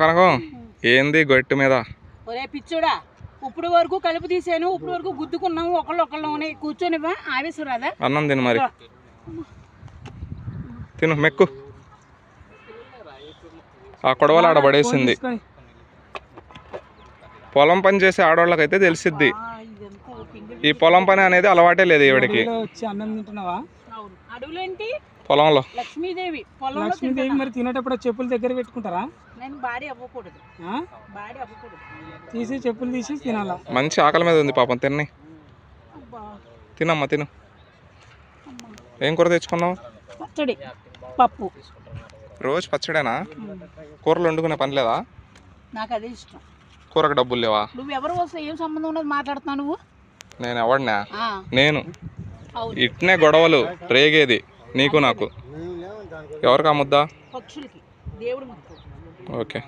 కనకం ఏంది గట్టు మీద? ఒరే పిచ్చోడా ఇప్పుడు వరకు కలుపు తీసాను ఇప్పుడు వరకు గుద్దుకున్నాము ఒకళ్ళు ఒకళ్ళు కూర్చొని ఆవేశం రాదా అన్నం తిను మరి. తిను మెక్కు. ఆ కొడవలు ఆడ పడేసింది. పొలం పని చేసే ఆడవాళ్ళకైతే తెలిసిద్ది. ఆ, ఇదంతా పిండి ఈ పొలం పని అనేది అలవాటే లేదు ఈవిడికి. వచ్చి అన్నం తింటున్నావా? పొలంలో. లక్ష్మీదేవి పొలంలో లక్ష్మీదేవి. మరి తినేటప్పుడు చెప్పులు దగ్గర పెట్టుకుంటారా? నేను బాడీ అవ్వకూడదు? బాడీ అవ్వకూడదు. తీసి చెప్పులు తీసి తినాలా. మంచి ఆకలి మీద ఉంది పాపం తిన్ని. తినమ్మా తిను. ఏం కూర తెచ్చుకున్నావు? పచ్చడి. పప్పు. రోజు పచ్చడేనా? కూరలు వండుకునే పని లేదా? నాకు అదే ఇష్టం. కూరకు డబ్బులు లేవా? నువ్వు ఎవరు వస్తే ఏం సంబంధం ఉన్నది మాట్లాడుతున్నావు నువ్వు? నేను ఎవడినా? నేను. ఇట్నే గొడవలు రేగేది నీకు నాకు. ఎవరికి ఆ ముద్ద పక్షులకి. దేవుడు ముక్కు ఓకే.